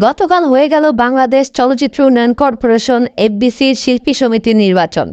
গতকাল হয়ে গেল বাংলাদেশ চলচ্চিত্র উন্নয়ন কর্পোরেশন এফবিসির শিল্পী সমিতির নির্বাচন।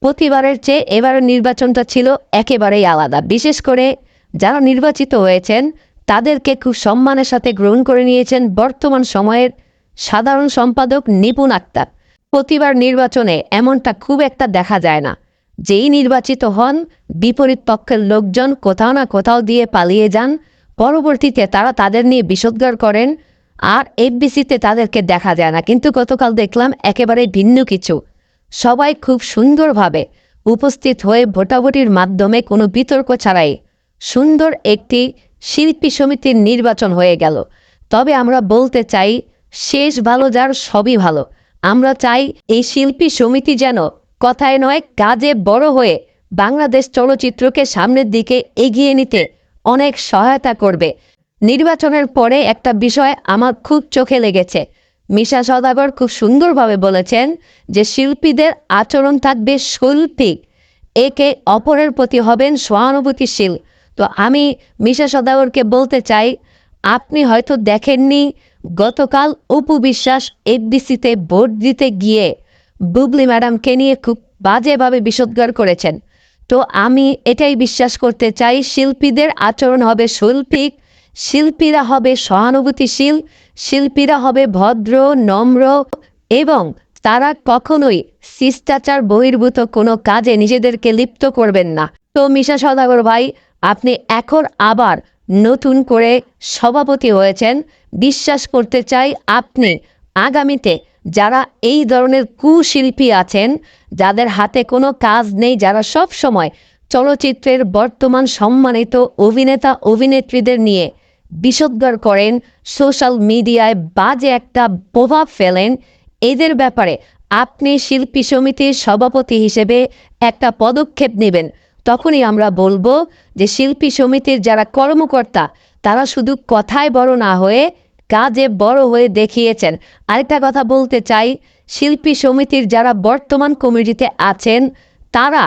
প্রতিবারের চেয়ে এবারের নির্বাচনটা ছিল একেবারেই আলাদা। বিশেষ করে যারা নির্বাচিত হয়েছেন, তাদেরকে খুব সম্মানের সাথে গ্রহণ করে নিয়েছেন বর্তমান সময়ের সাধারণ সম্পাদক নিপুণ আক্তার। প্রতিবার নির্বাচনে এমনটা খুব একটা দেখা যায় না। যেই নির্বাচিত হন, বিপরীত পক্ষের লোকজন কোথাও না কোথাও দিয়ে পালিয়ে যান। পরবর্তীতে তারা তাদের নিয়ে বিষোদ্গার করেন। আর এফবিসিতে তাদেরকে দেখা যায় না। কিন্তু গতকাল দেখলাম একেবারে ভিন্ন কিছু। সবাই খুব সুন্দরভাবে উপস্থিত হয়ে ভোটাভুটির মাধ্যমে কোনো বিতর্ক ছাড়াই সুন্দর একটি শিল্পী সমিতির নির্বাচন হয়ে গেল। তবে আমরা বলতে চাই, শেষ ভালো যার সবই ভালো। আমরা চাই এই শিল্পী সমিতি যেন কথায় নয়, কাজে বড় হয়ে বাংলাদেশ চলচ্চিত্রকে সামনের দিকে এগিয়ে নিতে অনেক সহায়তা করবে। নির্বাচনের পরে একটা বিষয় আমার খুব চোখে লেগেছে। মিশা সদাগর খুব সুন্দরভাবে বলেছেন যে শিল্পীদের আচরণ থাকবে শৈল্পিক। একে অপরের প্রতি হবেন সহানুভূতিশীল। তো আমি মিশা সদাগরকে বলতে চাই, আপনি হয়তো দেখেননি, গতকাল অপু বিশ্বাস এফডিসিতে ভোট দিতে গিয়ে বুবলি ম্যাডামকে নিয়ে খুব বাজেভাবে বিষোদ্গার করেছেন। তো আমি এটাই বিশ্বাস করতে চাই, শিল্পীদের আচরণ হবে শৈল্পিক শিল্পীরা হবে সহানুভূতিশীল, শিল্পীরা হবে ভদ্র, নম্র এবং তারা কখনোই শিষ্টাচার বহির্ভূত কোনো কাজে নিজেদেরকে লিপ্ত করবেন না। তো মিশা সদাগর ভাই, আপনি এখন আবার নতুন করে সভাপতি হয়েছেন। বিশ্বাস করতে চাই আপনি আগামীতে যারা এই ধরনের কুশিল্পী আছেন, যাদের হাতে কোনো কাজ নেই, যারা সব সময় চলচ্চিত্রের বর্তমান সম্মানিত অভিনেতা, অভিনেত্রীদের নিয়ে বিষোদ্গার করেন, সোশ্যাল মিডিয়ায় বাজে একটা প্রভাব ফেলেন। এদের ব্যাপারে আপনি শিল্পী সমিতির সভাপতি হিসেবে একটা পদক্ষেপ নেবেন। তখনই আমরা বলব যে শিল্পী সমিতির যারা কর্মকর্তা, তারা শুধু কথায় বড় না হয়ে কাজে বড় হয়ে দেখিয়েছেন। আরেকটা কথা বলতে চাই, শিল্পী সমিতির যারা বর্তমান কমিটিতে আছেন, তারা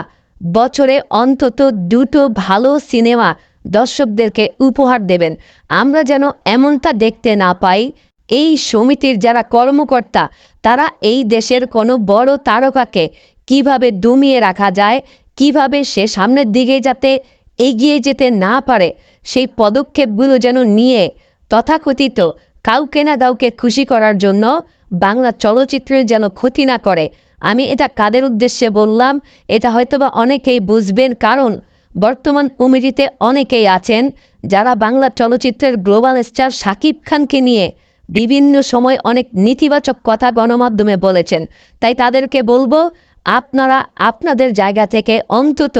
বছরে অন্তত দুটো ভালো সিনেমা দর্শকদেরকে উপহার দেবেন। আমরা যেন এমনটা দেখতে না পাই, এই সমিতির যারা কর্মকর্তা, তারা এই দেশের কোনো বড় তারকাকে কীভাবে দমিয়ে রাখা যায়, কীভাবে সে সামনের দিকে যাতে এগিয়ে যেতে না পারে, সেই পদক্ষেপগুলো যেন নিয়ে তথাকথিত কাউকে না কাউকে খুশি করার জন্য বাংলা চলচ্চিত্রের যেন ক্ষতি না করে। আমি এটা কাদের উদ্দেশ্যে বললাম, এটা হয়তোবা অনেকেই বুঝবেন, কারণ বর্তমান কমিটিতে অনেকেই আছেন যারা বাংলা চলচ্চিত্রের গ্লোবাল স্টার শাকিব খানকে নিয়ে বিভিন্ন সময় অনেক নেতিবাচক কথা গণমাধ্যমে বলেছেন। তাই তাদেরকে বলব, আপনারা আপনাদের জায়গা থেকে অন্তত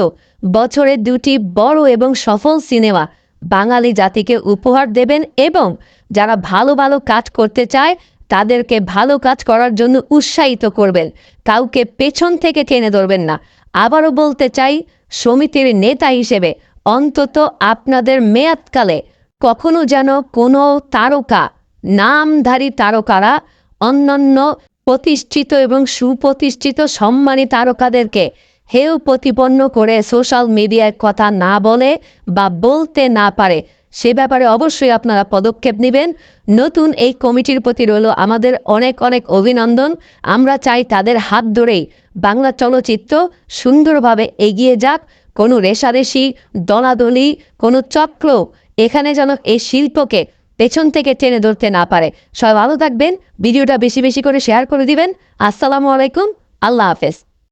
বছরে দুটি বড় এবং সফল সিনেমা বাঙালি জাতিকে উপহার দেবেন এবং যারা ভালো ভালো কাজ করতে চায় তাদেরকে ভালো কাজ করার জন্য উৎসাহিত করবেন। কাউকে পেছন থেকে টেনে ধরবেন না। আবারও বলতে চাই, সমিতির নেতা হিসেবে অন্তত আপনাদের মেয়াদকালে কখনো যেন কোনো তারকা, নামধারী তারকারা, অন্যান্য প্রতিষ্ঠিত এবং সুপ্রতিষ্ঠিত সম্মানী তারকাদেরকে হেউ প্রতিপন্ন করে সোশ্যাল মিডিয়ায় কথা না বলে বা বলতে না পারে সে ব্যাপারে অবশ্যই আপনারা পদক্ষেপ নেবেন। নতুন এই কমিটির প্রতি রইল আমাদের অনেক অনেক অভিনন্দন। আমরা চাই তাদের হাত ধরেই বাংলা চলচ্চিত্র সুন্দরভাবে এগিয়ে যাক। কোনো রেশারেশি, দলাদলি, কোনো চক্র এখানে যেন এই শিল্পকে পেছন থেকে টেনে ধরতে না পারে। সবাই ভালো থাকবেন, ভিডিওটা বেশি বেশি করে শেয়ার করে দিবেন। আসসালামু আলাইকুম, আল্লাহ হাফেজ।